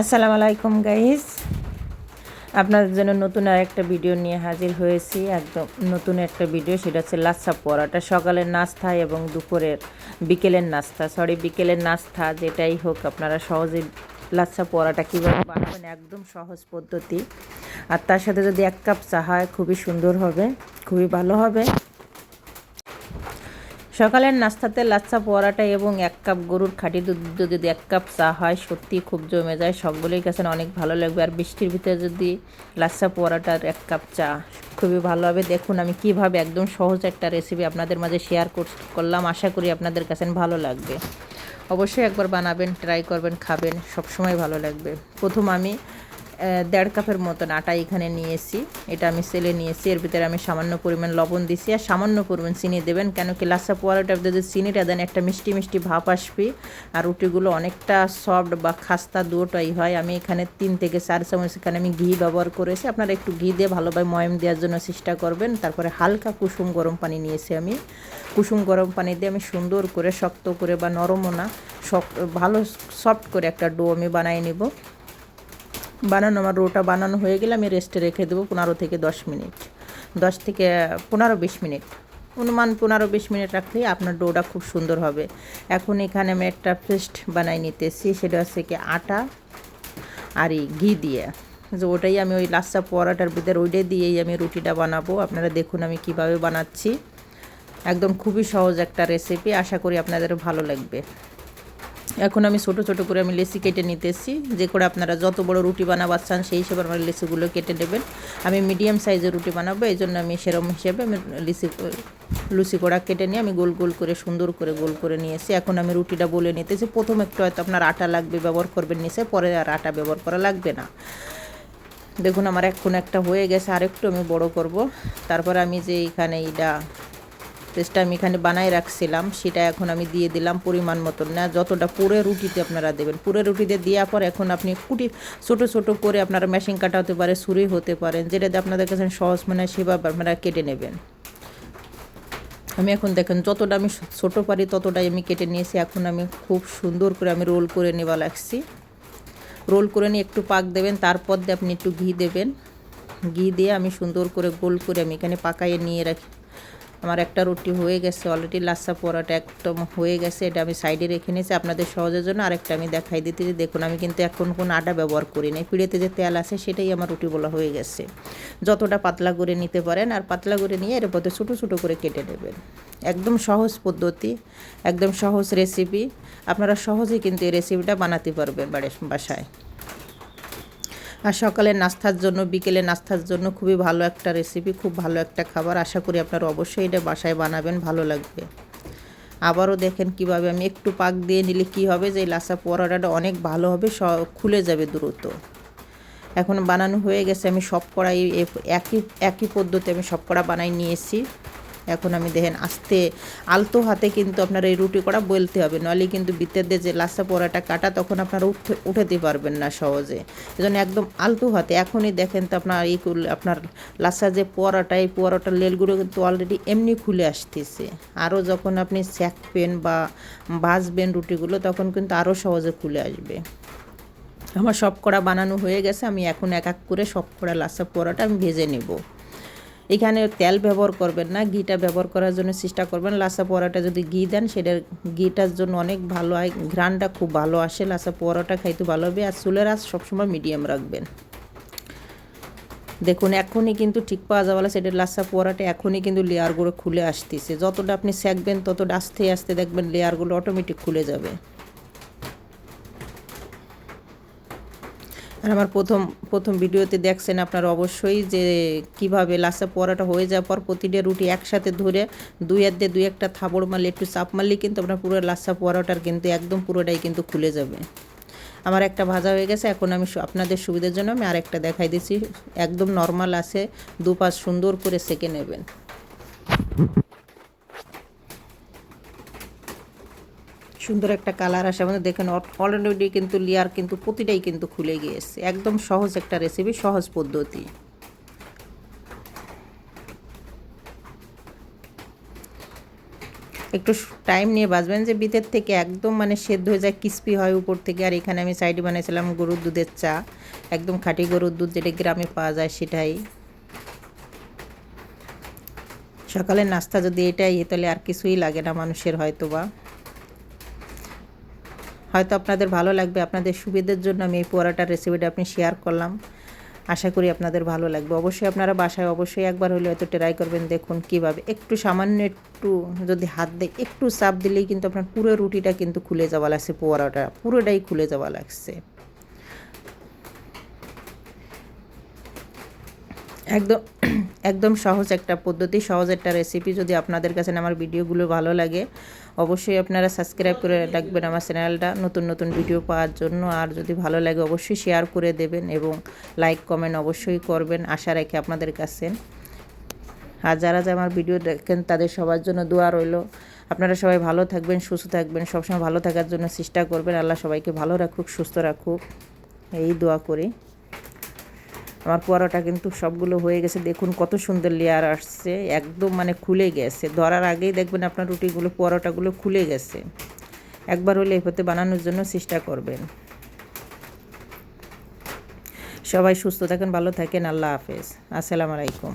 আসসালামু আলাইকুম গাইস আপনাদের জন্য নতুন আর একটা ভিডিও নিয়ে হাজির হয়েছি। একদম নতুন একটা ভিডিও সেটা হচ্ছে লাচ্ছা পরাটা। সকালের নাস্তা এবং দুপুরের বিকেলের নাস্তা। সরি বিকেলের নাস্তা, যেটাই হোক, আপনারা সহজে লাচ্ছা পরাটা কীভাবে বানাবেন, একদম সহজ পদ্ধতি। আর তার সাথে যদি এক কাপ চা হয়, খুবই সুন্দর হবে, খুবই ভালো হবে। সকালের নাস্তাতে লাচ্ছা পরাটা এবং এক কাপ গরুর খাঁটি দুধ, যদি এক কাপ চা হয় সত্যি খুব জমে যায়। সকলের কাছে অনেক ভালো লাগবে। আর বৃষ্টির ভিতরে যদি লাচ্চা পরাটার এক কাপ চা, খুবই ভালো হবে। দেখুন, আমি কীভাবে একদম সহজ একটা রেসিপি আপনাদের মাঝে শেয়ার করলাম। আশা করি আপনাদের কাছে ভালো লাগবে। অবশ্যই একবার বানাবেন ট্রাই করবেন, খাবেন, সবসময় ভালো লাগবে। প্রথম আমি দেড় কাপের মতন আটা এখানে নিয়েছি এটা আমি সেলে নিয়েছি এর ভিতরে আমি সামান্য পরিমাণ লবণ দিছি আর সামান্য পরিমাণ চিনি দেবেন কেন কি লাচ্ছা পোয়ালাটার যদি চিনিটা দেন, একটা মিষ্টি মিষ্টি ভাপ আসবে আর রুটিগুলো অনেকটা সফট বা খাস্তা দুটোই হয়। আমি এখানে তিন থেকে চার চামচ এখানে আমি ঘি ব্যবহার করেছি। আপনারা একটু ঘি দিয়ে ভালোভাবে ময়ম দেওয়ার জন্য চেষ্টা করবেন। তারপরে হালকা কুসুম গরম পানি নিয়েছি আমি। কুসুম গরম পানি দিয়ে আমি সুন্দর করে শক্ত করে বা নরমও না, শক্ত, ভালো সফট করে একটা ডো আমি বানিয়ে নেব। বানানো, আমার রোটা বানানো হয়ে গেলে আমি রেস্টে রেখে দেবো পনেরো থেকে দশ মিনিট। দশ থেকে পনেরো বিশ মিনিট। অনুমান পনেরো বিশ মিনিট রাখলেই আপনার ডোটা খুব সুন্দর হবে। এখন এখানে আমি একটা পেস্ট বানাই নিতেছি, সেটা হচ্ছে কি আটা আর এই ঘি দিয়ে। যে ওটাই আমি ওই লাচ্চা পরাটার ভিতরে ওইটাই দিয়েই আমি রুটিটা বানাবো। আপনারা দেখুন আমি কীভাবে বানাচ্ছি। একদম খুবই সহজ একটা রেসিপি আশা করি আপনাদের ভালো লাগবে। এখন আমি ছোট ছোট করে আমি লেসি কেটে নিতেছি। যে করে আপনারা যত বড় রুটি বানাবার চান সেই হিসেবে আমার লেসিগুলো কেটে নেবেন। আমি মিডিয়াম সাইজের রুটি বানাবো, এই জন্য আমি সেরকম হিসেবে আমি লিসি, লুচি কড়া কেটে নিয়ে আমি গোল গোল করে, সুন্দর করে গোল করে নিয়েছি। এখন আমি রুটিটা বলে নিতেছি। প্রথম একটু হয়তো আপনার আটা লাগবে, ব্যবহার করবেন নিচে, পরে আর আটা ব্যবহার করা লাগবে না। দেখুন, আমার এখন একটা হয়ে গেছে, আরেকটু আমি বড় করব। তারপর আমি যে এইখানে এইটা পেস্টটা আমি এখানে বানাই রাখছিলাম, সেটা এখন আমি দিয়ে দিলাম পরিমাণ মতন। না, যতটা পুরে রুটিতে আপনারা দেবেন। পুরে রুটিতে দেওয়ার পর এখন আপনি কুটি, ছোটো ছোটো করে আপনারা মেশিন কাটা হতে পারে, ছুরি হতে পারেন যেটাতে আপনাদের কাছে সহজ মনে সেভাবে আপনারা কেটে নেবেন। আমি এখন দেখেন, যতটা আমি ছোটো পারি ততটাই আমি কেটে নিয়েছি। এখন আমি খুব সুন্দর করে আমি রোল করে নেওয়া লাগছি। রোল করে নিয়ে একটু পাক দেবেন, তারপর দিয়ে আপনি একটু ঘি দেবেন। ঘি দিয়ে আমি সুন্দর করে গোল করে আমি এখানে পাকাইয়ে নিয়ে রাখি। আমার একটা রুটি হয়ে গেছে অলরেডি লাচ্ছা পরোটা একদম হয়ে গেছে, এটা আমি সাইডে রেখে নিয়েছি। আপনাদের সহজের জন্য আরেকটা আমি দেখাই দিতে দেখুন, আমি কিন্তু এখন কোন আটা ব্যবহার করি না পিড়েতে যে তেল আছে সেটাই আমার রুটি বলা হয়ে গেছে। যতটা পাতলা করে নিতে পারেন আর পাতলা করে নিয়ে এর পথে ছোটো ছোটো করে কেটে নেবেন। একদম সহজ পদ্ধতি, একদম সহজ রেসিপি আপনারা সহজেই কিন্তু এই রেসিপিটা বানাতে পারবেন বাড়ির বাসায়। আর সকালে নাস্তার জন্য বিকেলে নাস্তার জন্য খুবই ভালো একটা রেসিপি খুব ভালো একটা খাবার। আশা করি আপনারা অবশ্যই এটা বাসায় বানাবেন, ভালো লাগবে। আবারও দেখেন কীভাবে আমি একটু পাক দিয়ে নিলে কি হবে, যে লাসা পরোটাটা অনেক ভালো হবে, স, খুলে যাবে দ্রুত। এখন বানানো হয়ে গেছে, আমি সব কড়াই একই একই পদ্ধতি আমি সব কড়া বানাই নিয়েছি। এখন আমি দেখেন আস্তে, আলতো হাতে কিন্তু আপনার এই রুটি করা বলতে হবে। নাহলে কিন্তু বিতের দিয়ে যে লাসা পোড়াটা কাটা, তখন আপনারা উঠতে উঠাতে পারবেন না সহজে। এজন্য একদম আলতো হাতে। এখনই দেখেন তো আপনার এই আপনার লাসা যে পোড়াটা এই পোড়াটার লেলগুলো কিন্তু অলরেডি এমনি খুলে আসতেছে। আরও যখন আপনি সেঁকবেন বা ভাজবেন রুটিগুলো, তখন কিন্তু আরও সহজে খুলে আসবে। আমার সব কড়া বানানো হয়ে গেছে। আমি এখন এক এক করে সব কড়া লাসা পোড়াটা আমি ভেজে নেব। এখানে তেল ব্যবহার করবেন না, ঘিটা ব্যবহার করার জন্য চেষ্টা করবেন। লাসা পোড়াটা যদি ঘি দেন, সেটার ঘিটার জন্য অনেক ভালো হয় ঘ্রানটা খুব ভালো আসে। লাসা পোড়াটা খাইতে ভালো হবে আর চুলের আঁচ সবসময় মিডিয়াম রাখবেন। দেখুন, এখনই কিন্তু ঠিক পাওয়া যাওয়ালা সেটার লাসা পোড়াটা এখনই কিন্তু লেয়ারগুলো খুলে আসতেছে। যতটা আপনি সেঁকবেন, ততটা আস্তে আস্তে দেখবেন লেয়ারগুলো অটোমেটিক খুলে যাবে। আর আমার প্রথম প্রথম ভিডিওতে দেখছেন আপনারা অবশ্যই যে কীভাবে লাসা পরাটা হয়ে যাওয়ার পর প্রতিটা রুটি একসাথে ধরে দুই হাত দিয়ে দুই একটা থাবড় মারলে, একটু চাপ মারলে কিন্তু আপনার পুরো লাসা পরাটার কিন্তু একদম পুরোটাই কিন্তু খুলে যাবে। আমার একটা ভাজা হয়ে গেছে, এখন আমি আপনাদের সুবিধার জন্য আমি আরেকটা দেখাই দিচ্ছি। একদম নর্মাল আছে, দুপাশ সুন্দর করে সেকে নেবেন। সুন্দর একটা কালার আসে। আমাদের দেখেন অলরেডি কিন্তু লেয়ার কিন্তু প্রতিটাই কিন্তু খুলে গিয়েছে। একদম সহজ একটা রেসিপি সহজ পদ্ধতি। একটু টাইম নিয়ে বাজবেন যে ভিতর থেকে একদম মানে সেদ্ধ হয়ে যায় ক্রিস্পি হয় উপর থেকে। আর এখানে আমি সাইডে বানিয়েছিলাম গরুর দুধের চা। একদম খাঁটি গরুর দুধ যেটা গ্রামে পাওয়া যায় সেটাই। সকালের নাস্তা যদি এটাই, তাহলে আর কিছুই লাগে না মানুষের হয়তো বা হয়তো আপনাদের ভালো লাগবে। আপনাদের সুবিধার জন্য আমি এই পোড়াটার রেসিপিটা আপনি শেয়ার করলাম। আশা করি আপনাদের ভালো লাগবে। অবশ্যই আপনারা বাসায় অবশ্যই একবার হলে হয়তো ট্রাই করবেন, দেখুন কীভাবে। একটু সামান্য একটু যদি হাত দিয়ে একটু চাপ দিলেই কিন্তু আপনার পুরো রুটিটা কিন্তু খুলে যাওয়া লাগছে পোয়ারাটা পুরোটাই খুলে যাওয়া লাগছে। একদম একদম সহজ একটা পদ্ধতি, সহজ একটা রেসিপি যদি আপনাদের কাছে আমার ভিডিওগুলো ভালো লাগে। অবশ্যই আপনারা সাবস্ক্রাইব করে রাখবেন আমার চ্যানেলটা নতুন নতুন ভিডিও পাওয়ার জন্য। আর যদি ভালো লাগে, অবশ্যই শেয়ার করে দেবেন এবং লাইক কমেন্ট অবশ্যই করবেন। আশা রেখে আপনাদের কাছে। আর যারা যে আমার ভিডিও দেখেন, তাদের সবার জন্য দোয়া রইল। আপনারা সবাই ভালো থাকবেন, সুস্থ থাকবেন, সবসময় ভালো থাকার জন্য চেষ্টা করবেন। আল্লাহ সবাইকে ভালো রাখুক, সুস্থ রাখুক। এই দোয়া করি। আমার পরোটা কিন্তু সবগুলো হয়ে গেছে। দেখুন কত সুন্দর লেয়ার আসছে, একদম মানে খুলে গেছে। ধরার আগেই দেখবেন আপনার রুটিগুলো, পরোটাগুলো খুলে গেছে। একবার হলে হতে বানানোর জন্য চেষ্টা করবেন। সবাই সুস্থ থাকেন, ভালো থাকেন, আল্লাহ হাফেজ। আসসালামু আলাইকুম।